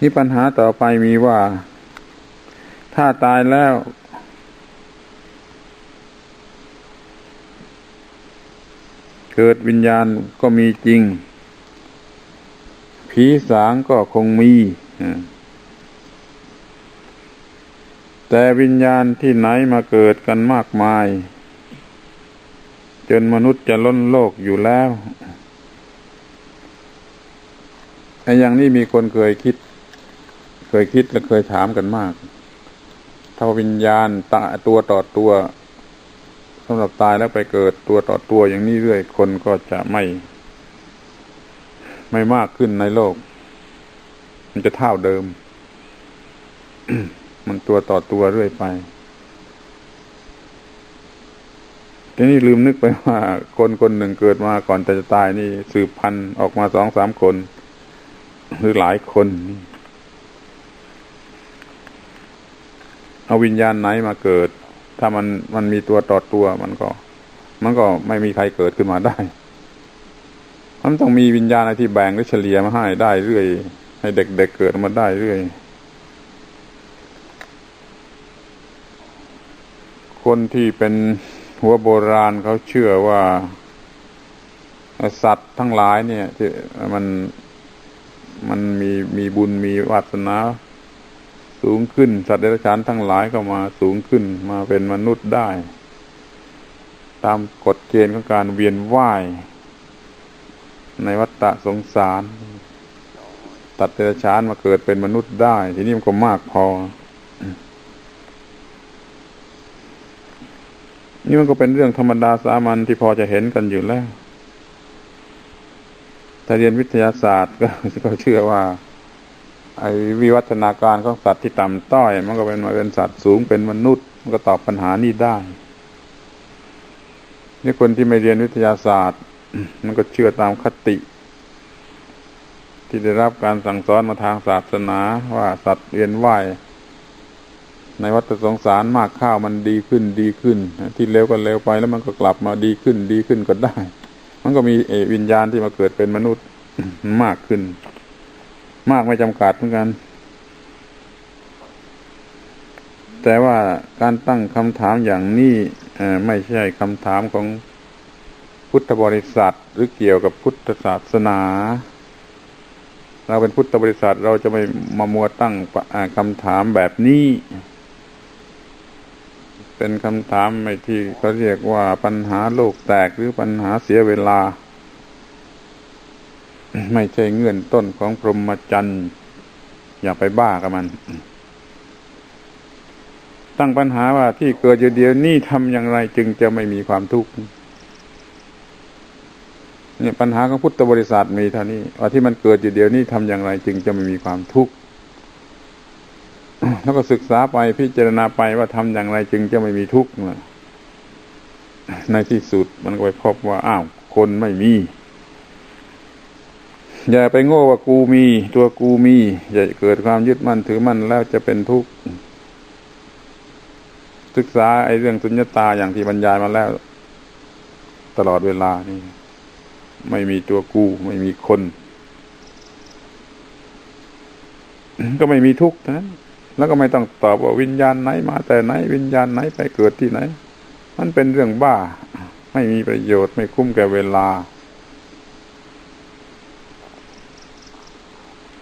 นี่ปัญหาต่อไปมีว่า ถ้าตายแล้ว เกิดวิญญาณก็มีจริง ผีสางก็คงมี แต่วิญญาณที่ไหนมาเกิดกันมากมาย จนมนุษย์จะล้นโลกอยู่แล้วไอ้อย่างนี้มีคนเคยคิด เคยคิดและเคยถามกันมาก ถ้าวิญญาณตตัวต่อตัวสำหรับตายแล้วไปเกิดตัวต่อตัวอย่างนี้เรื่อยคนก็จะไม่ ไม่มากขึ้นในโลก มันจะเท่าเดิม มันตัวต่อตัวเรื่อยไปทีนี้ลืมนึกไปว่า คนคนหนึ่งเกิดมาก่อนจะตายนี่ สืบพันธุ์ออกมาสองสามคน หรือหลายคน เอาวิญญาณไหนมาเกิด ถ้ามันมันมีตัวต่อตัวมันก็ มันก็ไม่มีใครเกิดขึ้นมาได้ มันต้องมีวิญญาณอะไรที่แบ่งหรือเฉลี่ยมาให้ได้เรื่อย ให้เด็กๆเเกิดมาได้เรื่อยคนที่เป็นหัวโบราณเขาเชื่อว่า สัตว์ทั้งหลายเนี่ยที่มันมันมีมีบุญมีวาสนา สูงขึ้น สัตว์เดรัจฉานทั้งหลายก็มาสูงขึ้นมาเป็นมนุษย์ได้ ตามกฎเกณฑ์ของการเวียนว่าย ในวัฏฏะสงสารตัดเดรัจฉานมาเกิดเป็นมนุษย์ได้ ทีนี้มันก็มากพอ นี่มันก็เป็นเรื่องธรรมดาสามัญที่พอจะเห็นกันอยู่แล้วถ้าเรียนวิทยาศาสตร์ก็เชื่อว่า ไอ้วิวัฒนาการของสัตว์ที่ต่ำต้อย มันก็เป็นมาเป็นสัตว์สูงเป็นมนุษย์ มันก็ตอบปัญหานี้ได้นี่คนที่ไม่เรียนวิทยาศาสตร์ มันก็เชื่อตามคติ ที่ได้รับการสั่งสอนมาทางศาสนาว่าสัตว์เรียนว่ายในวัฏสงสารมากข้าวมันดีขึ้นดีขึ้น ที่เร็วก็เร็วไปแล้วมันก็กลับมาดีขึ้นดีขึ้นก็ได้ มันก็มีเอวิญญาณที่มาเกิดเป็นมนุษย์มากขึ้น มากไม่จำกัดเหมือนกัน แต่ว่าการตั้งคำถามอย่างนี้ไม่ใช่คำถามของพุทธบริษัทหรือเกี่ยวกับพุทธศาสนา เราเป็นพุทธบริษัทเราจะไม่มามัวตั้งคำถามแบบนี้ เป็นคำถามไม่ที่เขาเรียกว่าปัญหาโลกแตกหรือปัญหาเสียเวลา ไม่ใช่เงื่อนต้นของพรหมจรรย์อย่าไปบ้ากับมัน ตั้งปัญหาว่าที่เกิดอยู่เดียวนี้ทำอย่างไรจึงจะไม่มีความทุกข์เนี่ยปัญหาของพุทธบริษัทมีเท่านี้ว่าที่มันเกิดอยู่เดียวนี้ทำอย่างไรจึงจะไม่มีความทุกข์แล้วก็ศึกษาไปพิจารณาไปว่าทำอย่างไรจึงจะไม่มีทุกข์ในที่สุดมันก็ไปพบว่าอ้าวคนไม่มี อย่าไปโง่ว่ากูมี ตัวกูมี อย่าเกิดความยึดมั่นถือมั่นแล้วจะเป็นทุกข์ศึกษาไอ้เรื่องสุญญตาอย่างที่บรรยายมาแล้ว ตลอดเวลานี่ ไม่มีตัวกู ไม่มีคน ก็ไม่มีทุกข์นะแล้วก็ไม่ต้องตอบว่าวิญญาณไหนมา แต่ไหน วิญญาณไหนไปเกิดที่ไหน มันเป็นเรื่องบ้า ไม่มีประโยชน์ไม่คุ้มแก่เวลา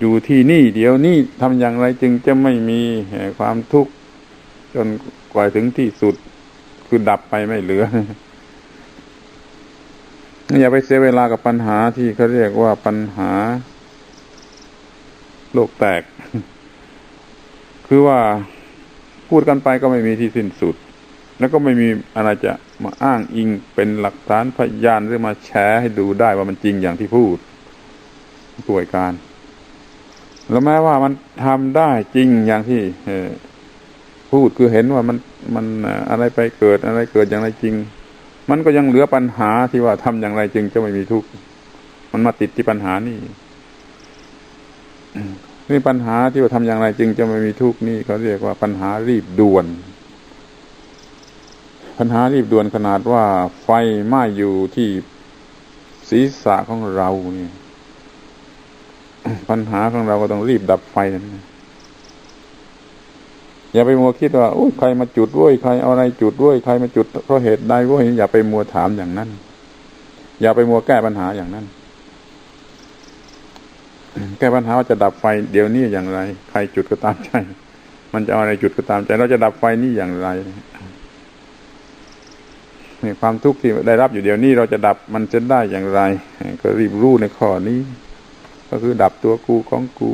อยู่ที่นี่ เดี๋ยวนี้ทำอย่างไรจึงจะไม่มีความทุกข์จนกว่าถึงที่สุด คือดับไปไม่เหลือ อย่าไปเสียเวลากับปัญหาที่เขาเรียกว่าปัญหา โลกแตก คือว่าพูดกันไปก็ไม่มีที่สิ้นสุด แล้วก็ไม่มีอะไรจะมาอ้างอิงเป็นหลักฐานพยานหรือมาแชร์ให้ดูได้ว่ามันจริงอย่างที่พูดป่วยการ แล้วแม้ว่ามันทำได้จริงอย่างที่พูดคือเห็นว่ามันมันอะไรไปเกิดอะไรเกิดอย่างไรจริง มันก็ยังเหลือปัญหาที่ว่าทำอย่างไรจึงจะไม่มีทุกข์มันมาติดที่ปัญหานี่นี่ปัญหาที่ว่าทำอย่างไรจึงจะไม่มีทุกข์นี่เขาเรียกว่าปัญหารีบด่วน ปัญหารีบด่วนขนาดว่าไฟไหม้อยู่ที่ศีรษะของเราเนี่ย ปัญหาของเราก็ต้องรีบดับไฟนั่นอย่าไปมัวคิดว่าโอ้ยใครมาจุดด้วยใครเอาอะไรจุดด้วยใครมาจุดเพราะเหตุใดด้วยอย่าไปมัวถามอย่างนั้น อย่าไปมัวแก้ปัญหาอย่างนั้น แก้ปัญหาว่าจะดับไฟเดี๋ยวนี้อย่างไร ใครจุดก็ตามใจ มันจะเอาอะไรจุดก็ตามใจ เราจะดับไฟนี้อย่างไรความทุกข์ที่ได้รับอยู่เดี๋ยวนี้เราจะดับมันจะได้อย่างไร ก็รีบรู้ในข้อนี้ ก็คือดับตัวกูของกู